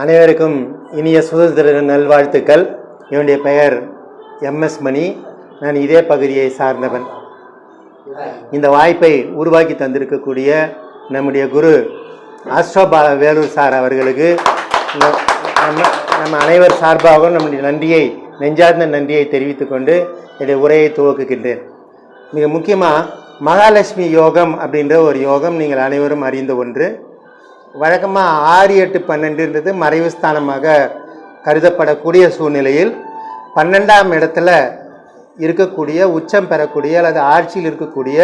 அனைவருக்கும் இனிய சுதந்திர நல்வாழ்த்துக்கள். என்னுடைய பெயர் எம்எஸ் மணி. நான் இதே பகுதியை சார்ந்தவன். இந்த வாய்ப்பை உருவாக்கி தந்திருக்கக்கூடிய நம்முடைய குரு அஸ்வபால வேலூர் சார் அவர்களுக்கு நம்ம நம்ம அனைவர் சார்பாகவும் நம்முடைய நன்றியை நெஞ்சார்ந்த நன்றியை தெரிவித்துக்கொண்டு என்னுடைய உரையை துவக்குகின்றேன். மிக முக்கியமாக மகாலட்சுமி யோகம் அப்படின்ற ஒரு யோகம் நீங்கள் அனைவரும் அறிந்த ஒன்று. வழக்கமாக ஆறு எட்டு பன்னெண்டுன்றது மறைவு ஸ்தானமாக கருதப்படக்கூடிய சூழ்நிலையில் பன்னெண்டாம் இடத்துல இருக்கக்கூடிய உச்சம் பெறக்கூடிய அல்லது ஆட்சியில் இருக்கக்கூடிய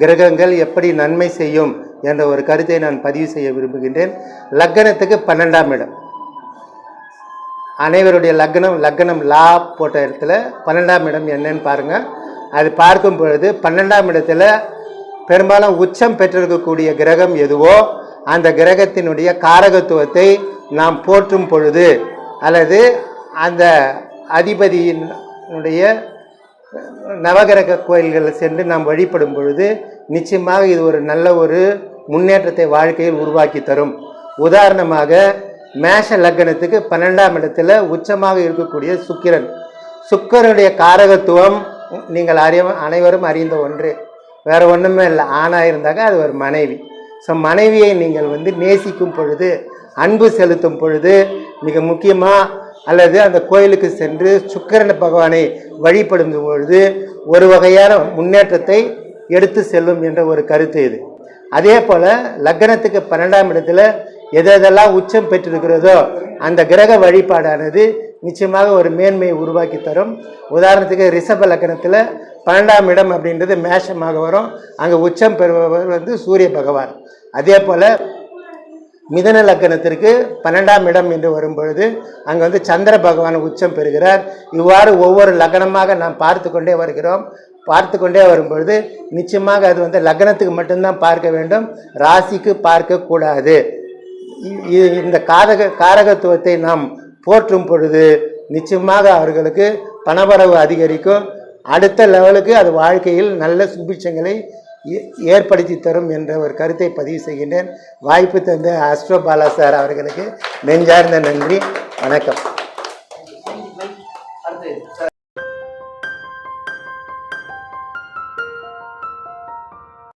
கிரகங்கள் எப்படி நன்மை செய்யும் என்ற ஒரு கருத்தை நான் பதிவு செய்ய விரும்புகின்றேன். லக்கணத்துக்கு பன்னெண்டாம் இடம். அனைவருடைய லக்னம் லக்னம் லா போட்ட இடத்துல பன்னெண்டாம் இடம் என்னன்னு பாருங்கள் அது பார்க்கும் பொழுது பன்னெண்டாம் இடத்துல பெரும்பாலும் உச்சம் பெற்றிருக்கக்கூடிய கிரகம் எதுவோ அந்த கிரகத்தினுடைய காரகத்துவத்தை நாம் போற்றும் பொழுது அல்லது அந்த அதிபதியினுடைய நவகிரக கோயில்களில் சென்று நாம் வழிபடும் பொழுது நிச்சயமாக இது ஒரு நல்ல ஒரு முன்னேற்றத்தை வாழ்க்கையில் உருவாக்கி தரும். உதாரணமாக மேஷ லக்னத்துக்கு பன்னெண்டாம் இடத்துல உச்சமாக இருக்கக்கூடிய சுக்கிரன். சுக்கிரனுடைய காரகத்துவம் நீங்கள் அறிய அனைவரும் அறிந்த ஒன்று. வேறு ஒன்றுமே இல்லை. ஆணாக இருந்தாக்க அது ஒரு மனைவி. ஸோ மனைவியை நீங்கள் வந்து நேசிக்கும் பொழுது அன்பு செலுத்தும் பொழுது மிக முக்கியமாக அல்லது அந்த கோயிலுக்கு சென்று சுக்கரன் பகவானை வழிபடும் பொழுது ஒரு வகையான முன்னேற்றத்தை எடுத்து செல்லும் என்ற ஒரு கருத்து இது. அதே போல் லக்னத்துக்கு பன்னெண்டாம் இடத்துல எதெல்லாம் உச்சம் பெற்றிருக்கிறதோ அந்த கிரக வழிபாடானது நிச்சயமாக ஒரு மேன்மையை உருவாக்கி தரும். உதாரணத்துக்கு ரிஷப லக்கணத்தில் பன்னெண்டாம் இடம் அப்படின்றது மேஷமாக வரும். அங்கே உச்சம் பெறுபவர் வந்து சூரிய பகவான். அதே போல் மிதன லக்கணத்திற்கு பன்னெண்டாம் இடம் என்று வரும் பொழுது அங்கே வந்து சந்திர பகவான் உச்சம் பெறுகிறார். இவ்வாறு ஒவ்வொரு லக்னமாக நாம் பார்த்து கொண்டே வருகிறோம். பார்த்து கொண்டே வரும்பொழுது நிச்சயமாக அது வந்து லக்னத்துக்கு மட்டும்தான் பார்க்க வேண்டும். ராசிக்கு பார்க்கக்கூடாது இந்த காரக காரகத்துவத்தை நாம் போற்றும் பொழுது நிச்சயமாக அவர்களுக்கு பணவரவு அதிகரிக்கும். அடுத்த லெவலுக்கு அது வாழ்க்கையில் நல்ல சுபிட்சங்களை ஏ- ஏற்படுத்தி தரும் என்ற ஒரு கருத்தை பதிவு செய்கின்றேன். வாய்ப்பு தந்த அஸ்ட்ரோ பாலா சார் அவர்களுக்கு நெஞ்சார்ந்த நன்றி. வணக்கம்.